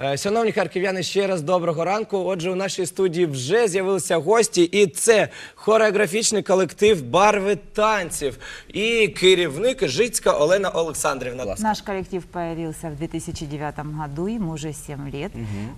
Е, Шановні харків'яни, ще раз доброго ранку. Отже, у нашій студії вже з'явилися гості, і це хореографічний колектив барви танців і керівник Жицька Олена Олександрівна. Наш коллектив появился в 2009 году, ему уже 7 лет.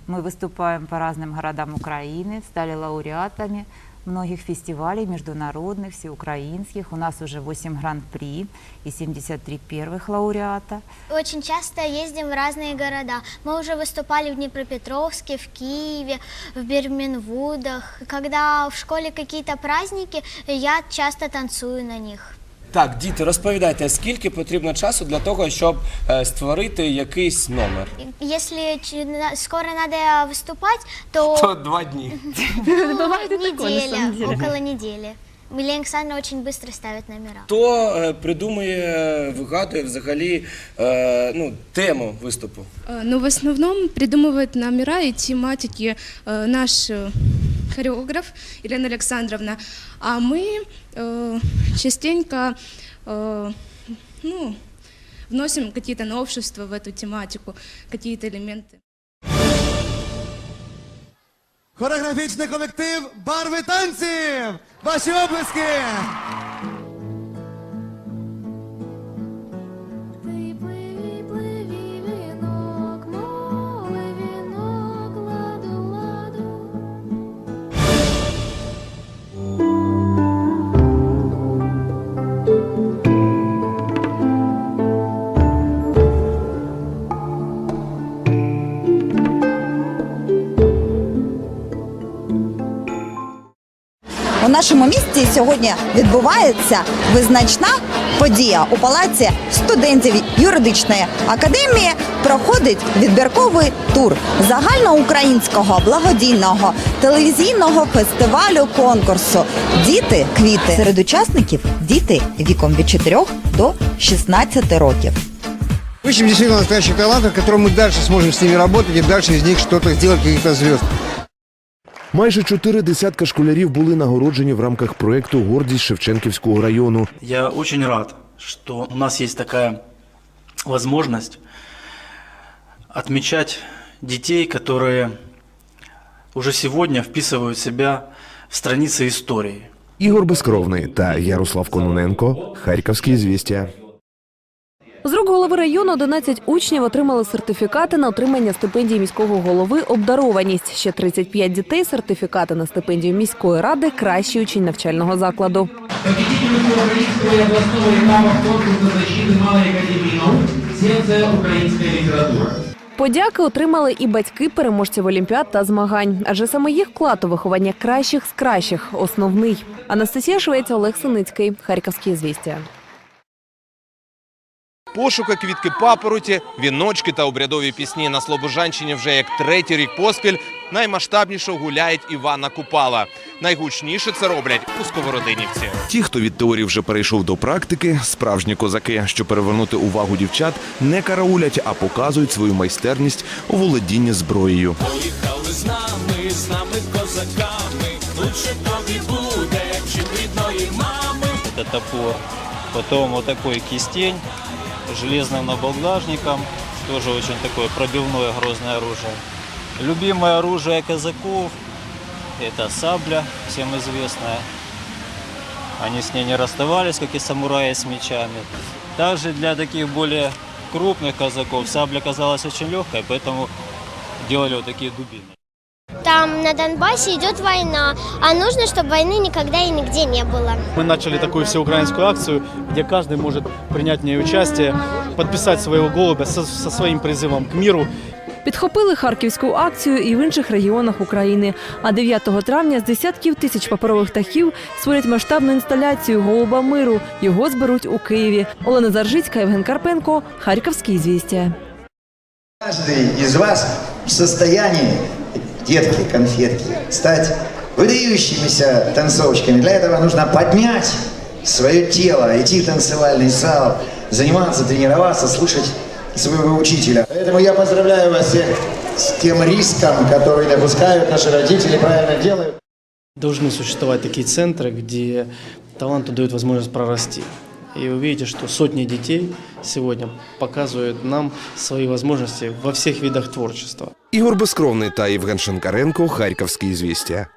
Мы выступаем по разным городам Украины, стали лауреатами многих фестивалей международных, всеукраинских. У нас уже 8 гран-при и 73 первых лауреата. Очень часто ездим в разные города. Мы уже выступали в Днепропетровске, в Киеве, в Берменвудах. Когда в школе какие-то праздники, я часто танцую на них. Так, діти, розповідайте, скільки потрібно часу для того, щоб е, створити якийсь номер? И Если ч- на- скоро надо выступать, то То два дні. неделя, около недели. Илья Александровна очень быстро ставит номера. Хто е, придумує, вигадує взагалі е, ну, тему виступу? Э, Но в основном придумывает номера и тематики э, наш э, хореограф Елена Александровна, а мы э, частенько э, ну, вносим какие-то новшества в эту тематику, какие-то элементы. Хореографічний колектив Барви танців! Ваші облески! Нашому місті сьогодні відбувається визначна подія у палаці студентів юридичної академії. Проходить відбірковий тур загальноукраїнського благодійного телевізійного фестивалю конкурсу Діти квіти серед учасників діти віком від 4 до 16 років. Ищем действительно настоящих талантов, которым мы дальше сможем с ними работать и дальше из них что-то сделать, каких-то звезд. Майже чотири десятка школярів були нагороджені в рамках проєкту Гордість Шевченківського району. Я очень рад, что у нас есть такая возможность отмечать детей, которые уже сегодня вписывают себя в страницы истории. Ігор Безкровний та Ярослав Кононенко. Харківські звістя. З рук голови району 11 учнів отримали сертифікати на отримання стипендії міського голови «Обдарованість». Ще 35 дітей – сертифікати на стипендію міської ради «Кращий учень навчального закладу». Победителю Всеукраинского и областного этапа конкурса защиты Малой Академии наук «Сердце украинская литература». Подяки отримали і батьки переможців олімпіад та змагань. Адже саме їх вклад у виховання кращих з кращих – основний. Анастасія Швець, Олег Синицький. Харківські звістя. Пошуки квітки папороті, віночки та обрядові пісні на Слобожанщині вже як третій рік поспіль наймасштабніше гуляють Івана Купала. Найгучніше це роблять у Сковородинівці. Ті, хто від теорії вже перейшов до практики, справжні козаки, що перевернути увагу дівчат, не караулять, а показують свою майстерність у володінні зброєю. Это топор. Потом вот такой кистень с железным набалдажником. Тоже очень такое пробивное грозное оружие. Любимое оружие казаков – это сабля, всем известная. Они с ней не расставались, как и самураи с мечами. Также для таких более крупных казаков сабля казалась очень легкой, поэтому делали вот такие дубины. Там на Донбассе идет война, а нужно, чтобы войны никогда и нигде не было. Мы начали такую всеукраинскую акцию, где каждый может принять в ней участие, подписать своего голубя со, со своим призывом к миру. Підхопили харківську акцію і в інших регіонах України. А 9 травня з десятків тисяч паперових птахів створять масштабну інсталяцію Голуба миру. Його зберуть у Києві. Олена Заржицька, Євген Карпенко, Харківські звістя. Каждый из вас в состоянии, детки, конфетки, стать выдающимися танцовщиками. Для этого нужно поднять свое тело, идти в танцевальный зал, заниматься, тренироваться, слушать своего учителя. Поэтому я поздравляю вас всех с тем риском, который допускают наши родители, правильно делают. Должны существовать такие центры, где таланту дают возможность прорасти. И вы видите, что сотни детей сегодня показывают нам свои возможности во всех видах творчества. Ігор Безкровний та Євген Шенкаренко. Харківські звістя.